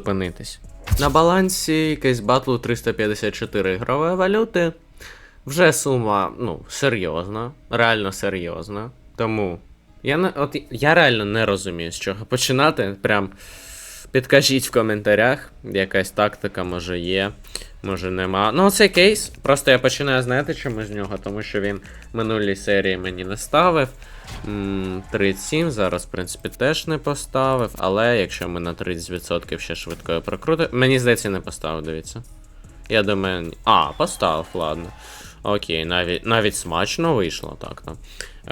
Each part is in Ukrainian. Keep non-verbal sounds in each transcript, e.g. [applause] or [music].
зупинитись. На балансі кейс батлу 354 ігрової валюти. Вже сума, ну, серйозна, реально серйозна. Тому я от я реально не розумію, з чого починати. Прям підкажіть в коментарях, якась тактика може є, може нема. Ну, цей кейс. Просто я починаю знати, чому з нього, тому що він минулій серії мені не ставив. М, 37, зараз, в принципі, теж не поставив, але якщо ми на 30% ще швидкою прокрутимо. Мені здається, не поставив, дивіться. Я думаю. А, поставив, ладно. Окей, навіть навіть смачно вийшло так то.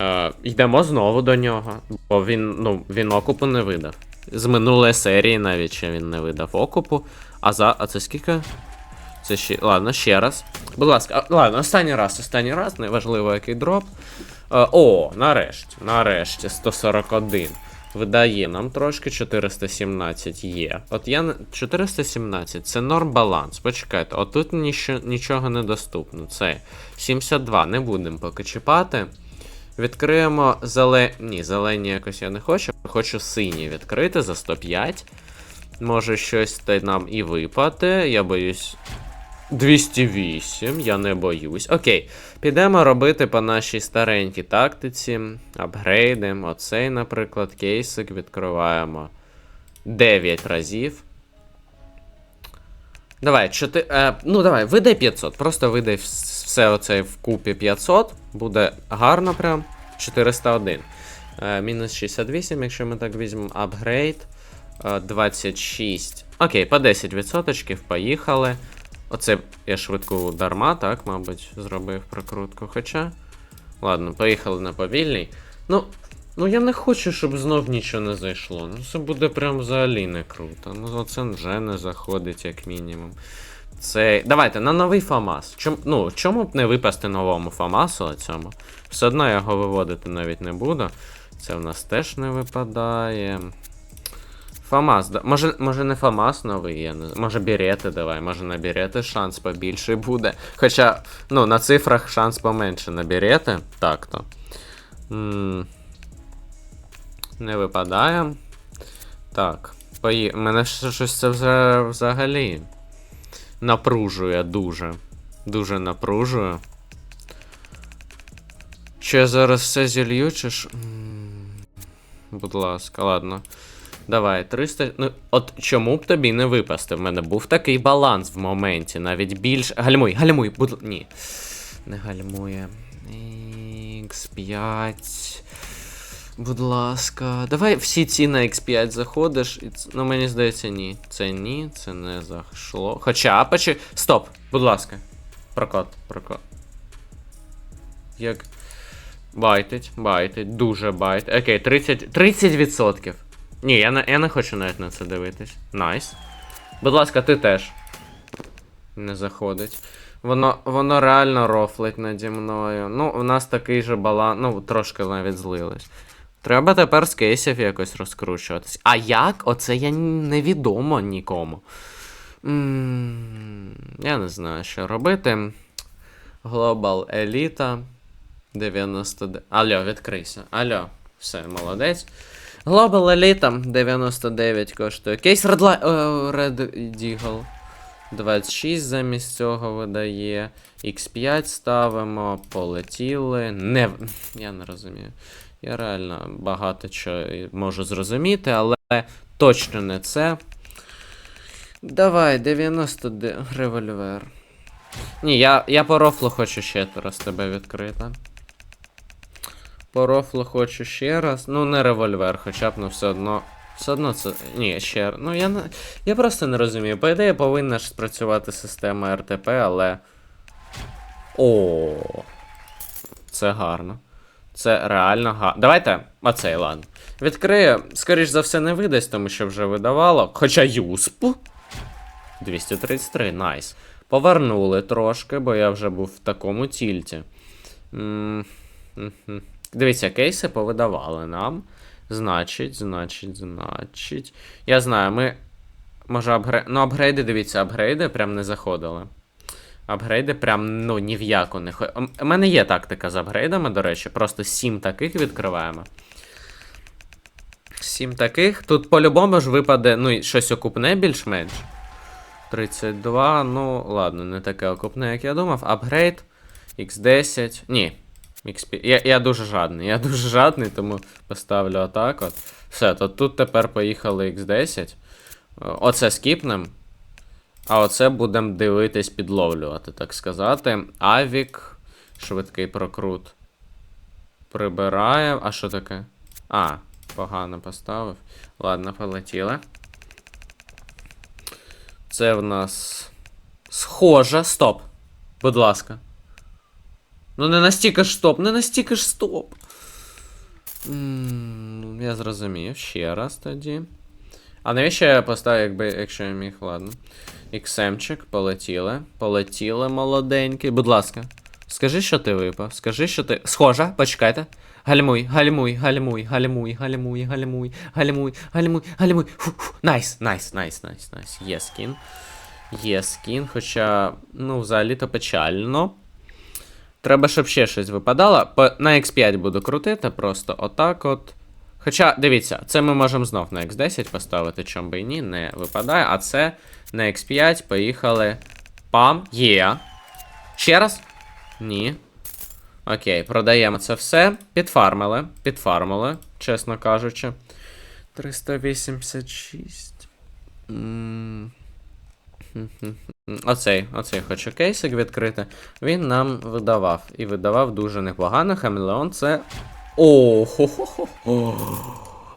Е, йдемо знову до нього. Бо він, ну, він окупу не видав. З минулої серії навіть ще він не видав окупу. А за. А це скільки? Це ще. Ладно, ще раз. Будь ласка, а, ладно, останній раз, останній раз, неважливо який дроп. Е, о, нарешті, нарешті, 141. Видає нам трошки 417 є. От я 417 це норм баланс. Почекайте, отут ніщо, нічого не доступно. Це 72, не будемо поки чіпати. Відкриємо зелені. Ні, зелені якось я не хочу. Хочу сині відкрити за 105. Може щось та нам і випаде. Я боюсь. 208, я не боюсь. Окей, підемо робити по нашій старенькій тактиці. Апгрейди. Оцей, наприклад, кейсик відкриваємо 9 разів. Давай, 4. Е, ну давай, видай 500. Просто видай все оце вкупі 500. Буде гарно прям. 401. Е, мінус 68, якщо ми так візьмемо. Апгрейд. Е, 26. Окей, по 10%, поїхали. Оце я швидку дарма, так, мабуть, зробив прокрутку. Хоча. Ладно, поїхали на повільний. Ну, ну я не хочу, щоб знов нічого не зайшло. Ну це буде прям взагалі не круто. Ну це вже не заходить, як мінімум. Це. Давайте на новий Фамас. Чом... Ну, чому б не випасти новому Фамасу цьому? Все одно я його виводити навіть не буду. Це в нас теж не випадає. Фамас, да. може, може не Фамас новий, я не. Може Берети давай, може на Берети шанс побільший буде. Хоча, ну, на цифрах шанс поменше на Берети. Так то. м Не випадає. Так. Пої... Мене щось це взагалі напружує дуже. Дуже напружує. Чи я зараз все зілью, чи ж. Будь ласка, ладно. Давай, 300. Ну, от чому б тобі не випасти? В мене був такий баланс в моменті, навіть більш. Гальмуй, гальмуй, будь. Ні. Не гальмує. X5. Будь ласка. Давай всі ці на X5 заходиш. І... Ну, мені здається, ні. Це ні, це не зайшло. Хоча, почи. Стоп, будь ласка. Прокот, прокот. Як. Байтить, байтить, дуже байтить. Окей, 30%. 30%. Ні, я не, я не хочу навіть на це дивитись. Найс. Будь ласка, ти теж. Не заходить. Воно, воно реально рофлить наді мною. Ну, у нас такий же баланс. Ну, трошки навіть злилось. Треба тепер з кейсів якось розкручуватись. А як? Оце я невідомо нікому. м я не знаю, що робити. Global Elite 99. Алло, відкрийся. Алло, все, молодець. Global Elite 99 коштує. Кейс Red, Red Deagle 26 замість цього видає. X5 ставимо, полетіли. Не... Я не розумію. Я реально багато чого можу зрозуміти, але точно не це. Давай, 90 де- револьвер. Ні, я, я по рофлу хочу ще раз тебе відкрити. По рофлу хочу ще раз. Ну, не револьвер, хоча б, ну все одно. Все одно це. Ні, ще. Ну я. Я просто не розумію. По ідеї повинна ж спрацювати система РТП, але. О. Це гарно. Це реально га. Давайте оцей ладно. Відкрию, скоріш за все, не видасть, тому що вже видавало. Хоча юсп. 233, найс. Повернули трошки, бо я вже був в такому тільті. Дивіться, кейси повидавали нам. Значить, значить, значить. Я знаю, ми. Може, апгрейд. Ну, апгрейди, дивіться, апгрейди прям не заходили. Апгрейди прям, ну, ні в яку не хо... У мене є тактика з апгрейдами, до речі. Просто сім таких відкриваємо. Сім таких. Тут по-любому ж випаде, ну, щось окупне більш-менш. 32, ну, ладно, не таке окупне, як я думав. Апгрейд. X10. Ні. XP. Я, я дуже жадний. Я дуже жадний, тому поставлю отак от. Все, то тут тепер поїхали X10. Оце скіпнем. А оце будемо дивитись, підловлювати, так сказати. Авік. Швидкий прокрут. Прибирає. А що таке? А, погано поставив. Ладно, полетіли. Це в нас. Схоже. Стоп. Будь ласка. Ну не настільки ж стоп, не настільки ж стоп. М, Я зрозумів. Ще раз тоді. А навіщо я поставив, якби, якщо я міг, ладно. Іксемчик, полетіли. Полетіли, молоденький. Будь ласка. Скажи, що ти випав. Скажи, що ти. Схожа, почекайте. Гальмуй, гальмуй, гальмуй, гальмуй, гальмуй, гальмуй, гальмуй, гальмуй, гальмуй. Найс, найс, найс, найс, найс. Є скін. Є скін, хоча, ну, взагалі-то печально. Треба, щоб ще щось випадало. По, на X5 буду крутити, просто отак от. Хоча, дивіться, це ми можемо знов на X10 поставити, чом би і ні, не випадає. А це на X5 поїхали. Пам. Є. Ще раз? Ні. Окей, продаємо це все. Підфармили. Підфармили, чесно кажучи. 386. М. [laughs] Оцей, оцей хочу кейсик відкрити. Він нам видавав. І видавав дуже непогано. Хамелеон це. О, хо-хо-хо.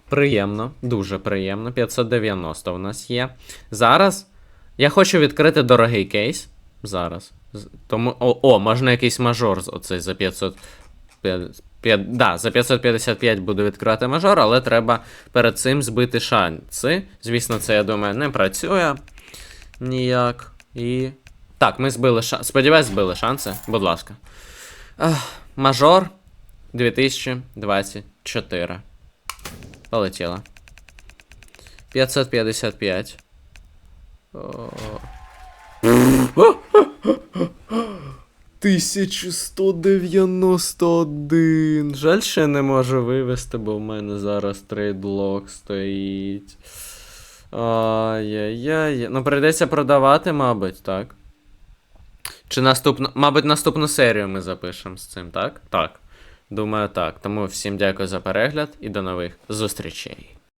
Приємно, дуже приємно. 590 в нас є. Зараз я хочу відкрити дорогий кейс. Зараз. Тому. О, о можна якийсь мажор оцей за 500. п'ят- п'ят- Да, за 555 буду відкривати мажор, але треба перед цим збити шанси. Звісно, це, я думаю, не працює ніяк. І. Так, ми збили шанси. Сподіваюсь, збили шанси. Будь ласка. Ах, мажор 2024. Полетіло. 555. О. 1191. Жаль, ще не можу вивести, бо в мене зараз трейдлок стоїть. Ай-яй-яй. Ну, прийдеться продавати, мабуть, так. Чи наступну. Мабуть, наступну серію ми запишемо з цим, так? Так. Думаю, так. Тому всім дякую за перегляд і до нових зустрічей.